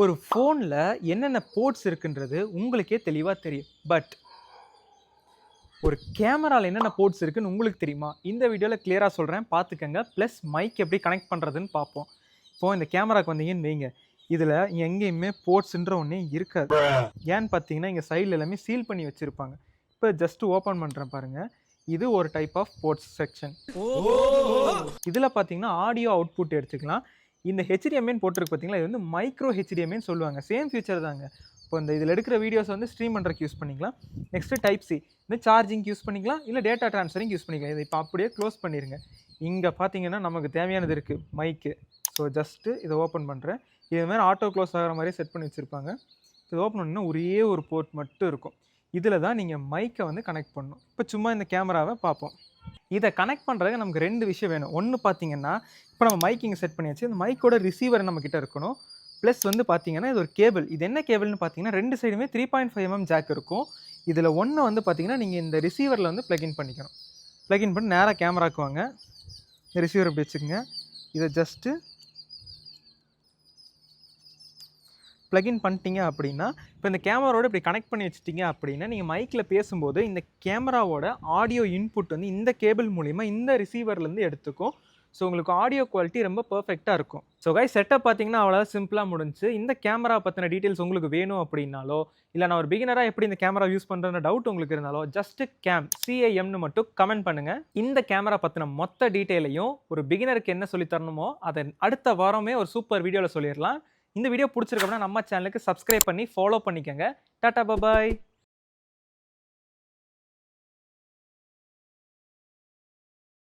ஒரு ஃபோனில் என்னென்ன போர்ட்ஸ் இருக்குன்றது உங்களுக்கே தெளிவாக தெரியும். பட் ஒரு கேமராவில் என்னென்ன போர்ட்ஸ் இருக்குன்னு உங்களுக்கு தெரியுமா? இந்த வீடியோவில் கிளியராக சொல்கிறேன் பார்த்துக்கங்க. ப்ளஸ் மைக் எப்படி கனெக்ட் பண்ணுறதுன்னு பார்ப்போம். இப்போ இந்த கேமராக்கு வந்தீங்கன்னு வைங்க. இதில் எங்கேயுமே போர்ட்ஸ்ன்ற ஒன்றே இருக்காது. ஏன்னு பார்த்தீங்கன்னா இங்கே சைடில் எல்லாமே சீல் பண்ணி வச்சுருப்பாங்க. இப்போ ஜஸ்ட் ஓப்பன் பண்ணுறேன் பாருங்கள் இது ஒரு டைப் ஆஃப் போர்ட்ஸ் செக்ஷன் இதில் பார்த்தீங்கன்னா ஆடியோ அவுட்புட் எடுத்துக்கலாம். இந்த ஹெச்டிஎம்ஏன்னு போட்டிருக்கு பார்த்தீங்களா இது வந்து மைக்ரோ ஹெச்டிஎம்ஏன்னு சொல்லுவாங்க. சேம் ஃபியூச்சர் தாங்க. இப்போ இந்த இதில் எடுக்கிற வீடியோஸ் வந்து ஸ்ட்ரீம் பண்ணுறதுக்கு யூஸ் பண்ணிக்கலாம். நெக்ஸ்ட்டு டைப் சி இந்த சார்ஜிங் யூஸ் பண்ணிக்கலாம். இல்லை டேட்டா ட்ரான்ஸ்ஃபரிங் யூஸ் பண்ணிக்கலாம். இதை இப்போ அப்படியே க்ளோஸ் பண்ணிடுங்க இங்கே பார்த்தீங்கன்னா நமக்கு தேவையானது இருக்குது மைக்கு ஸோ ஜஸ்ட்டு இதை ஓப்பன் பண்ணுறேன் இது மாதிரி ஆட்டோ க்ளோஸ் ஆகிற மாதிரி செட் பண்ணி வச்சுருப்பாங்க. இது ஓப்பன் பண்ணால் ஒரே ஒரு போர்ட் மட்டும் இருக்கும். இதில் தான் நீங்கள் மைக்கை வந்து கனெக்ட் பண்ணணும். இப்போ சும்மா இந்த கேமராவை பார்ப்போம். இதை கனெக்ட் பண்ணுறதுக்கு நமக்கு ரெண்டு விஷயம் வேணும். ஒன்று பார்த்தீங்கன்னா இப்போ நம்ம மைக் இங்கே செட் பண்ணியாச்சு. இந்த மைக்கோட ரிசீவர் நம்மக்கிட்ட இருக்கணும். ப்ளஸ் வந்து பார்த்தீங்கன்னா இது ஒரு கேபிள் இது என்ன கேபிள்னு பார்த்தீங்கன்னா ரெண்டு சைடுமே three point five mm jack இருக்கும். இதில் ஒன்று வந்து பார்த்தீங்கன்னா நீங்கள் இந்த ரிசீவரில் வந்து ப்ளக்இன் பண்ணிக்கணும். ப்ளக்இன் பண்ணி நேராக கேமராக்கு வாங்க. ரிசீவர் இப்படி வச்சுக்கோங்க. இதை ஜஸ்ட்டு ப்ளகின் பண்ணிட்டீங்க அப்படின்னா இப்போ இந்த கேமராவோட இப்படி கனெக்ட் பண்ணி வச்சிட்டீங்க அப்படின்னா நீங்கள் மைக்கில் பேசும்போது இந்த கேமராவோட ஆடியோ இன்புட் வந்து இந்த கேபிள் மூலிமா இந்த ரிசீவர்லேருந்து எடுத்துக்கும். ஸோ உங்களுக்கு ஆடியோ குவாலிட்டி ரொம்ப பர்ஃபெக்டாக இருக்கும். ஸோ கை செட்டப் பார்த்தீங்கன்னா அவ்வளோ சிம்பிளாக முடிஞ்சு இந்த கேமரா பற்றின டீட்டெயில்ஸ் உங்களுக்கு வேணும் அப்படின்னாலோ இல்லை நான் ஒரு பிகினராக எப்படி இந்த கேமரா யூஸ் பண்ணுறேன்னு டவுட் உங்களுக்கு இருந்தாலோ ஜஸ்ட் கேம் சிஐஎம்னு மட்டும் கமெண்ட் பண்ணுங்கள் இந்த கேமரா பற்றின மொத்த டீட்டெயிலையும் ஒரு பிகினருக்கு என்ன சொல்லி தரணுமோ அதை அடுத்த வாரமே ஒரு சூப்பர் வீடியோவில் சொல்லிடலாம். இந்த வீடியோ பிடிச்சிருக்கோம்னா நம்ம சேனலுக்கு சப்ஸ்கிரைப் பண்ணி ஃபாலோ பண்ணிக்கோங்க. Tata bye bye